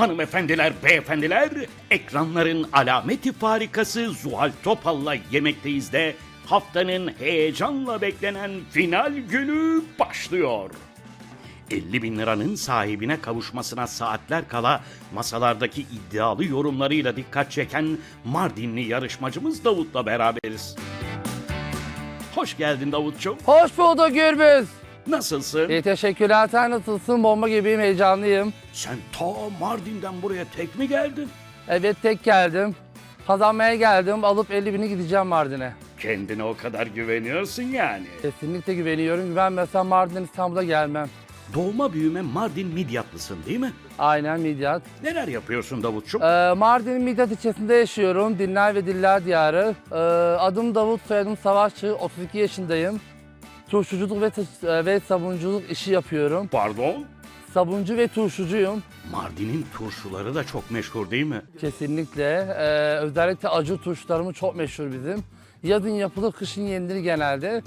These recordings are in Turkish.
Hanımefendiler, beyefendiler, ekranların alameti farikası Zuhal Topal'la yemekteyiz de haftanın heyecanla beklenen final günü başlıyor. 50 bin liranın sahibine kavuşmasına saatler kala masalardaki iddialı yorumlarıyla dikkat çeken Mardinli yarışmacımız Davut'la beraberiz. Hoş geldin Davutçum. Hoş bulduk Gürbüz. Nasılsın? İyi teşekkürler. Sen nasılsın? Bomba gibiyim, heyecanlıyım. Sen ta Mardin'den buraya tek mi geldin? Evet tek geldim. Kazanmaya geldim. Alıp 50 bini gideceğim Mardin'e. Kendine o kadar güveniyorsun yani. Kesinlikle güveniyorum. Güvenmezsem Mardin İstanbul'a gelmem. Doğma büyüme Mardin Midyatlısın değil mi? Aynen Midyat. Neler yapıyorsun Davutçum? Ee, Mardin Midyat ilçesinde yaşıyorum. Dinler ve Diller Diyarı. Ee, adım Davut, soyadım Savaşçı. 32 yaşındayım. Turşuculuk ve, e, ve sabunculuk işi yapıyorum. Pardon? Sabuncu ve turşucuyum. Mardin'in turşuları da çok meşhur değil mi? Kesinlikle. Ee, özellikle acı turşularımız çok meşhur bizim. Yazın yapılır, kışın yenilir genelde.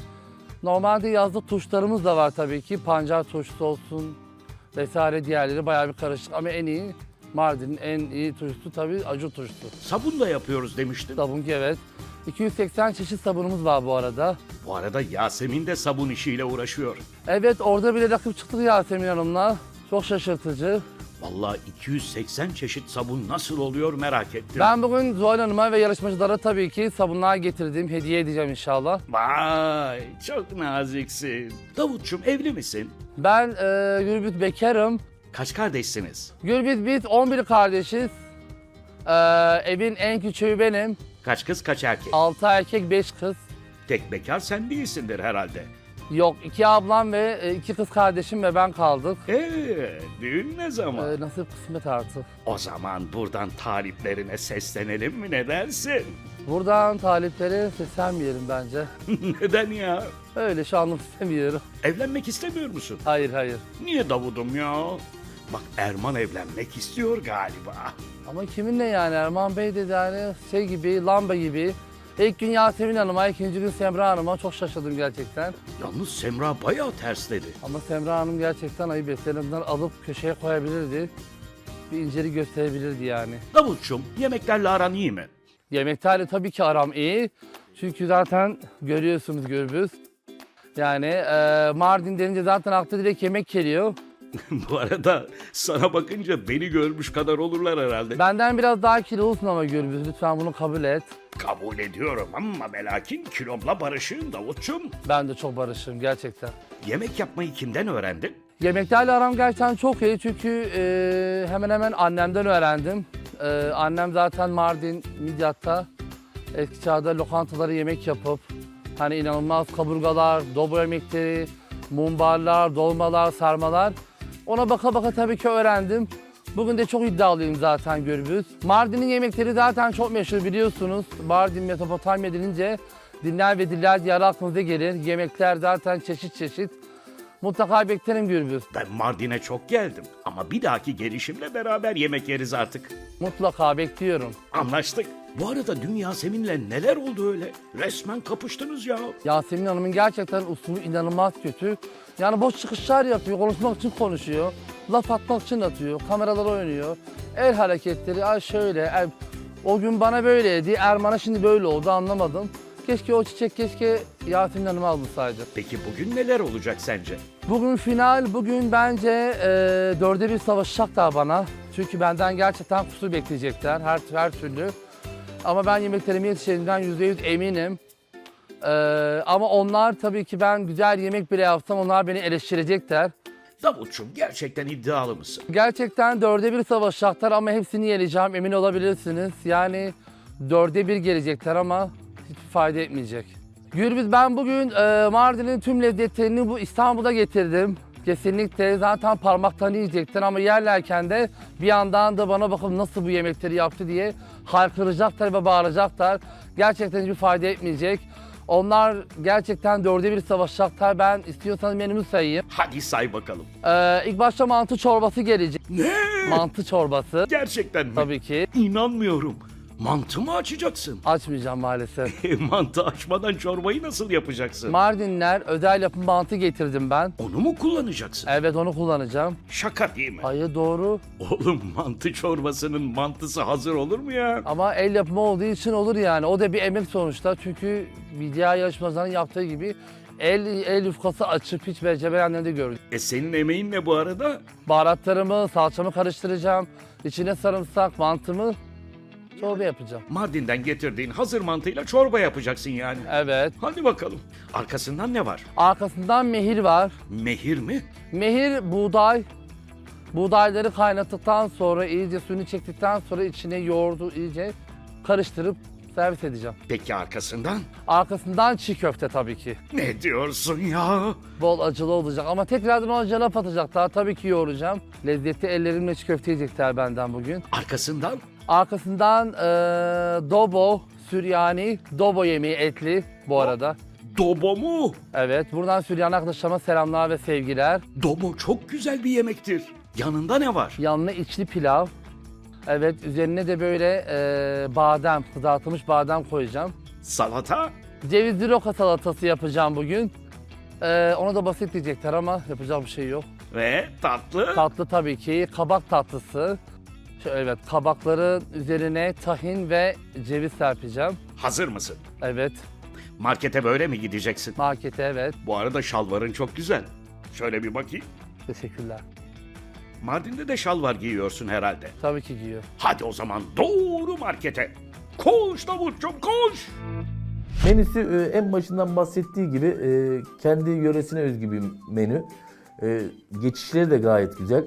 Normalde yazda turşularımız da var tabii ki. Pancar turşusu olsun vesaire diğerleri bayağı bir karışık. Ama en iyi Mardin'in en iyi turşusu tabii acı turşusu. Sabun da yapıyoruz demiştin. Sabun evet. 280 çeşit sabunumuz var bu arada. Bu arada Yasemin de sabun işiyle uğraşıyor. Evet orada bile rakip çıktık Yasemin Hanım'la. Çok şaşırtıcı. Vallahi 280 çeşit sabun nasıl oluyor merak ettim. Ben bugün Zuhal Hanım'a ve yarışmacılara tabii ki sabunlar getirdim. Hediye edeceğim inşallah. Vay çok naziksin. Davutçum evli misin? Ben e, Gürbüz Bekarım. Kaç kardeşsiniz? Gürbüz biz 11 kardeşiz. E, evin en küçüğü benim. Kaç kız kaç erkek? 6 erkek 5 kız. Tek bekar sen değilsindir herhalde. Yok iki ablam ve e, iki kız kardeşim ve ben kaldık. Eee düğün ne zaman? E, nasip kısmet artık. O zaman buradan taliplerine seslenelim mi ne dersin? Buradan talipleri seslenmeyelim bence. Neden ya? Öyle şu anlık istemiyorum. Evlenmek istemiyor musun? Hayır hayır. Niye Davud'um ya? Bak Erman evlenmek istiyor galiba. Ama kiminle yani Erman Bey dedi yani şey gibi lamba gibi. İlk gün Yasemin Hanım'a, ikinci gün Semra Hanım'a çok şaşırdım gerçekten. Yalnız Semra bayağı tersledi. Ama Semra Hanım gerçekten ayıp etti. En azından alıp köşeye koyabilirdi. Bir incelik gösterebilirdi yani. Davutçum yemeklerle aran iyi mi? Yemeklerle tabii ki aram iyi. Çünkü zaten görüyorsunuz Gürbüz. Yani e, Mardin denince zaten aklı direkt yemek geliyor. Bu arada sana bakınca beni görmüş kadar olurlar herhalde. Benden biraz daha kilolusun ama Gürbüz. Lütfen bunu kabul et. Kabul ediyorum ama melakin kilomla barışığım Davutçum. Ben de çok barışım gerçekten. Yemek yapmayı kimden öğrendin? Yemeklerle aram gerçekten çok iyi çünkü e, hemen hemen annemden öğrendim. E, annem zaten Mardin, Midyat'ta eski çağda lokantaları yemek yapıp hani inanılmaz kaburgalar, dobro yemekleri, mumbarlar, dolmalar, sarmalar. Ona baka baka tabii ki öğrendim. Bugün de çok iddialıyım zaten Gürbüz. Mardin'in yemekleri zaten çok meşhur biliyorsunuz. Mardin, Mezopotamya denince dinler ve diller diyarı aklınıza gelir. Yemekler zaten çeşit çeşit. Mutlaka beklerim Gürbüz. Ben Mardin'e çok geldim ama bir dahaki gelişimle beraber yemek yeriz artık. Mutlaka bekliyorum. Anlaştık. Bu arada dün Yasemin'le neler oldu öyle? Resmen kapıştınız ya. Yasemin Hanım'ın gerçekten usulü inanılmaz kötü. Yani boş çıkışlar yapıyor, konuşmak için konuşuyor. Laf atmak için atıyor, kameralara oynuyor. El hareketleri, ay şöyle, ay- o gün bana böyleydi, Erman'a şimdi böyle oldu anlamadım. Keşke o çiçek, keşke Yasemin Hanım'a almışsaydı. Peki bugün neler olacak sence? Bugün final, bugün bence e, dörde bir savaşacaklar bana. Çünkü benden gerçekten kusur bekleyecekler her, her türlü. Ama ben yemeklerimi yetişeceğimden yüzde yüz eminim. E, ama onlar tabii ki ben güzel yemek bile yapsam onlar beni eleştirecekler. Davutçum gerçekten iddialı mısın? Gerçekten dörde bir savaşacaklar ama hepsini yeneceğim emin olabilirsiniz. Yani dörde bir gelecekler ama hiçbir fayda etmeyecek. Gürbüz ben bugün e, Mardin'in tüm lezzetlerini bu İstanbul'a getirdim. Kesinlikle zaten parmaktan yiyecekler ama yerlerken de bir yandan da bana bakın nasıl bu yemekleri yaptı diye haykıracaklar ve bağıracaklar. Gerçekten hiçbir fayda etmeyecek. Onlar gerçekten dörde bir savaşacaklar. Ben istiyorsanız menümü sayayım. Hadi say bakalım. Ee, ilk başta mantı çorbası gelecek. Ne? Mantı çorbası Gerçekten mi? tabii ki. İnanmıyorum. Mantı mı açacaksın? Açmayacağım maalesef. Mantı açmadan çorbayı nasıl yapacaksın? Mardinler özel yapım mantı getirdim ben. Onu mu kullanacaksın? Evet onu kullanacağım. Şaka değil mi? Hayır doğru. Oğlum mantı çorbasının mantısı hazır olur mu ya? Ama el yapımı olduğu için olur yani. O da bir emek sonuçta. Çünkü video yarışmacıların yaptığı gibi el, el yufkası açıp hiç beceremeyenleri de gördüm. E senin emeğin ne bu arada? Baharatlarımı, salçamı karıştıracağım. İçine sarımsak, mantımı çorba yapacağım. Mardin'den getirdiğin hazır mantıyla çorba yapacaksın yani. Evet. Hadi bakalım. Arkasından ne var? Arkasından mehir var. Mehir mi? Mehir buğday. Buğdayları kaynattıktan sonra iyice suyunu çektikten sonra içine yoğurdu iyice karıştırıp servis edeceğim. Peki arkasından? Arkasından çiğ köfte tabii ki. Ne diyorsun ya? Bol acılı olacak ama tekrardan ona canap atacaklar. Tabii ki yoğuracağım. Lezzetli ellerimle çiğ köfte yiyecekler benden bugün. Arkasından? Arkasından eee dobo, Süryani, dobo yemeği etli bu arada. Dobo mu? Evet, buradan Süryani arkadaşlarıma selamlar ve sevgiler. Dobo çok güzel bir yemektir. Yanında ne var? Yanına içli pilav. Evet, üzerine de böyle eee badem, kızartılmış badem koyacağım. Salata? Cevizli roka salatası yapacağım bugün. Eee ona da basit diyecekler ama yapacak bir şey yok. Ve tatlı? Tatlı tabii ki kabak tatlısı. Şöyle evet kabakların üzerine tahin ve ceviz serpeceğim. Hazır mısın? Evet Markete böyle mi gideceksin? markete evet. Bu arada şalvarın çok güzel. Şöyle bir bakayım. Teşekkürler. Mardin'de de şalvar giyiyorsun herhalde. Tabii ki giyiyor. Hadi o zaman doğru markete. Koş Davutcuğum koş. Menüsü e, en başından bahsettiği gibi e, kendi yöresine özgü bir menü. E, Geçişleri de gayet güzel.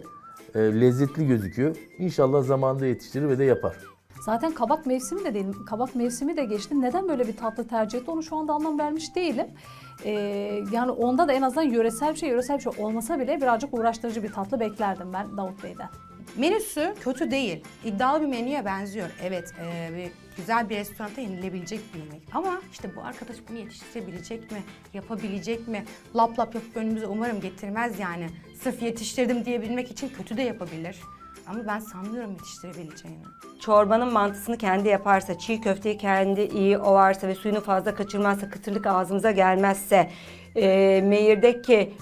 E, Lezzetli gözüküyor. İnşallah zamanında yetiştirir ve de yapar. Zaten kabak mevsimi de değil. Kabak mevsimi de geçti. Neden böyle bir tatlı tercih etti onu şu anda anlam vermiş değilim. Ee, yani onda da en azından yöresel bir şey, yöresel bir şey olmasa bile birazcık uğraştırıcı bir tatlı beklerdim ben Davut Bey'den. Menüsü kötü değil. İddialı bir menüye benziyor. Evet, e, bir güzel bir restoranda yenilebilecek bir yemek. Ama işte bu arkadaş bunu yetiştirebilecek mi? Yapabilecek mi? Lap lap yapıp önümüze umarım getirmez yani. Sırf yetiştirdim diyebilmek için kötü de yapabilir. Ama ben sanmıyorum yetiştirebileceğini. Çorbanın mantısını kendi yaparsa, çiğ köfteyi kendi iyi ovarsa ve suyunu fazla kaçırmazsa, kıtırlık ağzımıza gelmezse, e, meyirdeki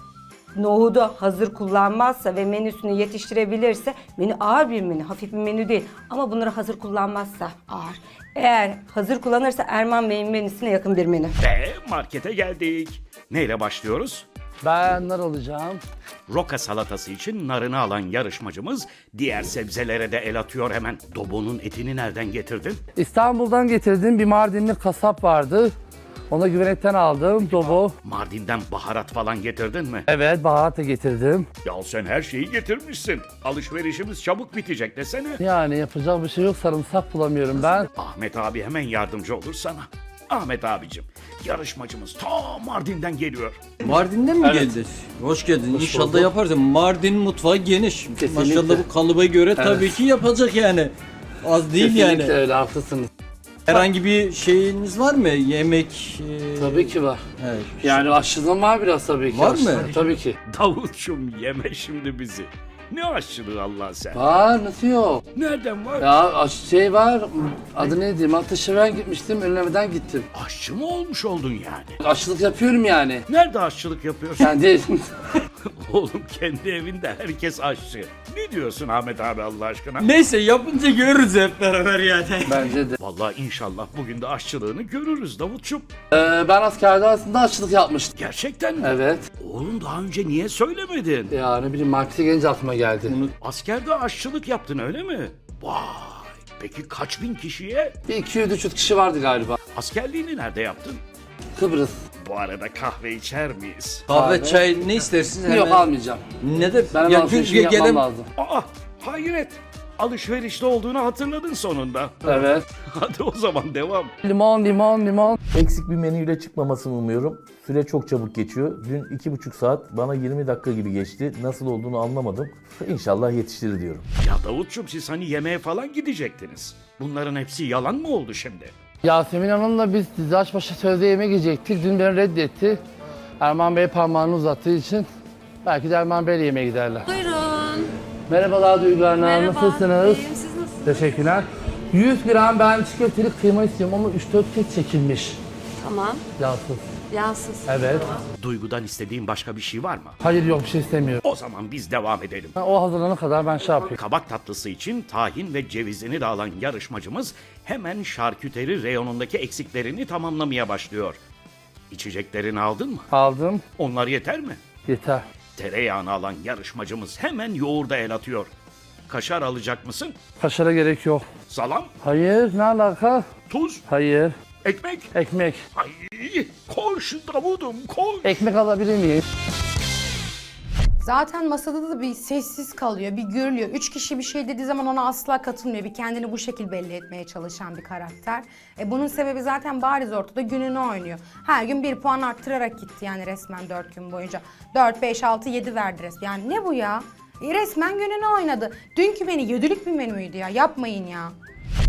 nohudu hazır kullanmazsa ve menüsünü yetiştirebilirse, menü ağır bir menü, hafif bir menü değil. Ama bunları hazır kullanmazsa ağır. Eğer hazır kullanırsa Erman Bey'in menüsüne yakın bir menü. Ve markete geldik. Neyle başlıyoruz? Ben nar alacağım. Roka salatası için narını alan yarışmacımız diğer sebzelere de el atıyor hemen. Dobonun etini nereden getirdin? İstanbul'dan getirdiğim bir Mardinli kasap vardı. Ona güvenekten aldım dobo. Mardin'den baharat falan getirdin mi? Evet baharat da getirdim. Ya sen her şeyi getirmişsin. Alışverişimiz çabuk bitecek desene. Yani yapacak bir şey yok sarımsak bulamıyorum ben. Ahmet abi hemen yardımcı olur sana. Ahmet abicim, yarışmacımız ta Mardin'den geliyor. Mardin'den mi geldi? Hoş geldin. İnşallah yaparsın. Mardin mutfağı geniş. Maşallah bu kalıba göre tabii ki yapacak yani. Az değil yani. Kesinlikle öyle haklısınız. Herhangi bir şeyiniz var mı? Yemek? e, Tabii ki var. he, Yani aşçılığım var biraz tabii ki. Var mı? Aşçılığı, Tabii ki. Davutçum yeme şimdi bizi. Ne aşçılığı Allah sen. Var nasıl yok? Nereden var? Ya aş- şey var adı neydi? Mataşeven gitmiştim önlemeden gittim. Aşçı mı olmuş oldun yani? Aşçılık yapıyorum yani. Nerede aşçılık yapıyorsun? Kendi evimde. Oğlum kendi evinde herkes aşçı. Ne diyorsun Ahmet abi Allah aşkına? Neyse yapınca görürüz hep beraber yani. Bence de. Vallahi inşallah bugün de aşçılığını görürüz Davutçum. Ee, ben askerde aslında aşçılık yapmıştım. Gerçekten mi? Evet. Oğlum daha önce niye söylemedin? Ya ne bileyim markete gelince aklıma geldi. Askerde aşçılık yaptın öyle mi? Vay! Peki kaç bin kişiye? Bir 200-300 kişi vardı galiba. Askerliğini nerede yaptın? Kıbrıs. Bu arada kahve içer miyiz? Kahve, Kahve. çay ne istersiniz? Hemen. Yok almayacağım. Ne de Ben ya alışverişimi çünkü yapmam gelen lazım. Aa! Hayret! Alışverişte olduğunu hatırladın sonunda. Evet. Hadi o zaman devam. Limon, limon, limon. Eksik bir menüyle çıkmamasını umuyorum. Süre çok çabuk geçiyor. Dün iki buçuk saat bana 20 dakika gibi geçti. Nasıl olduğunu anlamadım. İnşallah yetiştirir diyorum. Ya Davutçum siz hani yemeğe falan gidecektiniz. Bunların hepsi yalan mı oldu şimdi? Yasemin Hanım'la biz dizi açbaşı sözde yemeğe gidecektik. Dün beni reddetti. Erman Bey parmağını uzattığı için belki de Erman Bey'le yemeğe giderler. Buyurun. Merhabalar Duygu Hanım, Merhaba. nasılsınız? İyiyim, siz nasılsınız? Teşekkürler. 100 gram ben çiğ köfteli kıyma istiyorum ama 3-4 kez çekilmiş. Tamam. Yağsız. Yağsız. Evet. Duygudan istediğin başka bir şey var mı? Hayır yok bir şey istemiyorum. O zaman biz devam edelim. Ha, O hazırlanana kadar ben şey yapayım. Kabak tatlısı için tahin ve cevizini de alan yarışmacımız hemen şarküteri reyonundaki eksiklerini tamamlamaya başlıyor. İçeceklerini aldın mı? Aldım. Onlar yeter mi? Yeter. Tereyağını alan yarışmacımız hemen yoğurda el atıyor. Kaşar alacak mısın? Kaşara gerek yok. Salam, Hayır ne alaka? tuz, Hayır. Ekmek. Ekmek. Ay, koş Davudum koş. Ekmek alabilir miyim? Zaten masada da bir sessiz kalıyor, bir gürlüyor. Üç kişi bir şey dediği zaman ona asla katılmıyor. Bir kendini bu şekil belli etmeye çalışan bir karakter. E bunun sebebi zaten bariz ortada gününü oynuyor. Her gün bir puan arttırarak gitti yani resmen dört gün boyunca. Dört, beş, altı, yedi verdi resmen. Yani ne bu ya? E resmen gününü oynadı. Dünkü menü yedilik bir menüydü ya. Yapmayın ya.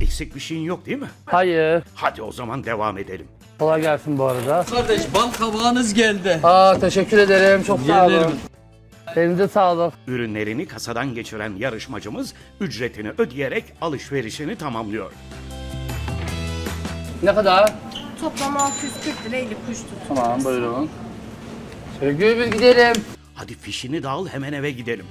Eksik bir şeyin yok değil mi? Hayır. Hadi o zaman devam edelim. Kolay gelsin bu arada. Kardeş bal kabağınız geldi. Aa teşekkür ederim. Çok sağ olun. Gelirim. Elinize sağlık. Ürünlerini kasadan geçiren yarışmacımız ücretini ödeyerek alışverişini tamamlıyor. Ne kadar? Toplam 640 lira 50 kuruş tuttu. Tamam buyurun. Şöyle bir gidelim. Hadi fişini al hemen eve gidelim.